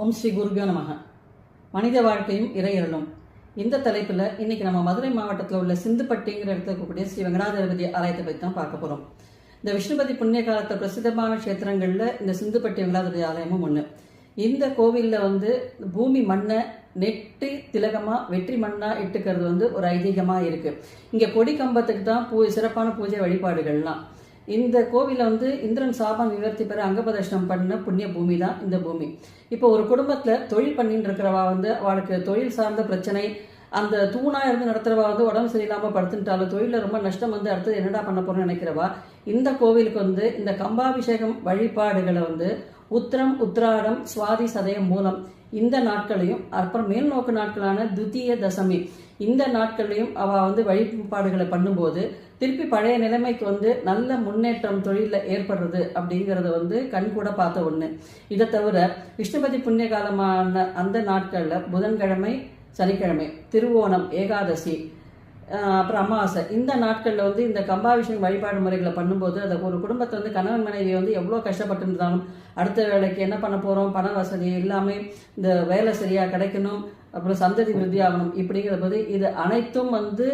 ஓம் ஸ்ரீ குருபியோ நமக. மனித வாழ்க்கையும் இறையறலும் இந்த தலைப்பில் இன்னைக்கு நம்ம மதுரை மாவட்டத்தில் உள்ள சிந்துப்பட்டிங்கிற இடத்துல இருக்கக்கூடிய ஸ்ரீ வெங்கடாஜலபதி ஆலயத்தை பற்றி தான் பார்க்க போகிறோம் இந்த விஷ்ணுபதி புண்ணிய காலத்தில் பிரசித்தமான க்ஷேத்திரங்களில் இந்த சிந்துப்பட்டி வெங்கடாஜலபதி ஆலயமும் ஒன்று இந்த கோவிலில் வந்து பூமி மண்ணை நெட்டி திலகமாக வெற்றி மண்ணாக இட்டுக்கிறது வந்து ஒரு ஐதீகமாக இருக்குது இங்கே கொடி கம்பத்துக்கு தான் பூ சிறப்பான பூஜை வழிபாடுகள்லாம். இந்த கோவிலில் வந்து இந்திரன் சாபம் நிவர்த்தி பெற அங்கபதர்ஷனம் பண்ண புண்ணிய பூமி தான் இந்த பூமி. இப்போ ஒரு குடும்பத்தில் தொழில் பண்ணிட்டு இருக்கிறவா வந்து அவளுக்கு தொழில் சார்ந்த பிரச்சனை அந்த தூணாக இருந்து நடத்துறவா வந்து உடம்பு சரியில்லாமல் படுத்துட்டாலும் தொழிலில் ரொம்ப நஷ்டம் வந்து அடுத்தது என்னடா பண்ண போகிறோம்னு நினைக்கிறவா இந்த கோவிலுக்கு வந்து இந்த கம்பாபிஷேகம் வழிபாடுகளை வந்து உத்திரம் உத்திராடம் சுவாதி சதயம் மூலம். இந்த நாட்களையும் அப்புறம் மேல் நோக்கு நாட்களான துத்திய தசமி இந்த நாட்களையும் அவ வந்து வழிபாடுகளை பண்ணும்போது திருப்பி பழைய நிலைமைக்கு வந்து நல்ல முன்னேற்றம் தொழிலில் ஏற்படுறது அப்படிங்கிறத வந்து கண் கூட பார்த்த ஒன்று இதை தவிர விஷ்ணுபதி புண்ணிய காலமான அந்த நாட்களில் புதன்கிழமை சனிக்கிழமை திருவோணம் ஏகாதசி அப்புறம் அமாவாசை இந்த நாட்களில் வந்து இந்த கம்பாபிஷேகம் வழிபாடு முறைகளை பண்ணும்போது அதை ஒரு குடும்பத்தை வந்து கணவன் மனைவி வந்து எவ்வளோ கஷ்டப்பட்டு இருந்தாலும் அடுத்த வேலைக்கு என்ன பண்ண போகிறோம் பண வசதி எல்லாமே இந்த வேலை சரியாக கிடைக்கணும். அப்புறம் சந்ததி விருத்தி ஆகணும் இப்படிங்கிற போது இது அனைத்தும் வந்து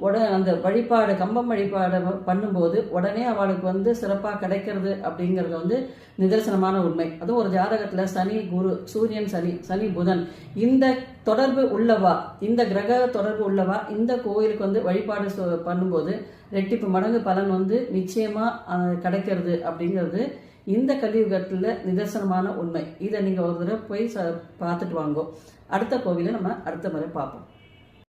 உட அந்த வழிபாடு கம்பம் வழிபாடு பண்ணும்போது உடனே அவளுக்கு வந்து சிறப்பாக கிடைக்கிறது அப்படிங்கிறது வந்து நிதர்சனமான உண்மை. அதுவும் ஒரு ஜாதகத்தில் சனி குரு சூரியன் சனி சனி புதன். இந்த தொடர்பு உள்ளவா? இந்த கிரக தொடர்பு உள்ளவா? இந்த கோயிலுக்கு வந்து வழிபாடு சொ- பண்ணும்போது ரெட்டிப்பு மடங்கு பலன் வந்து நிச்சயமாக கிடைக்கிறது அப்படிங்கிறது இந்த கலியுகத்தில் நிதர்சனமான உண்மை. இதை நீங்கள் ஒரு தடவை போய் ச பார்த்துட்டு வாங்கோ. அடுத்த கோவிலை நம்ம அடுத்த முறை பார்ப்போம்.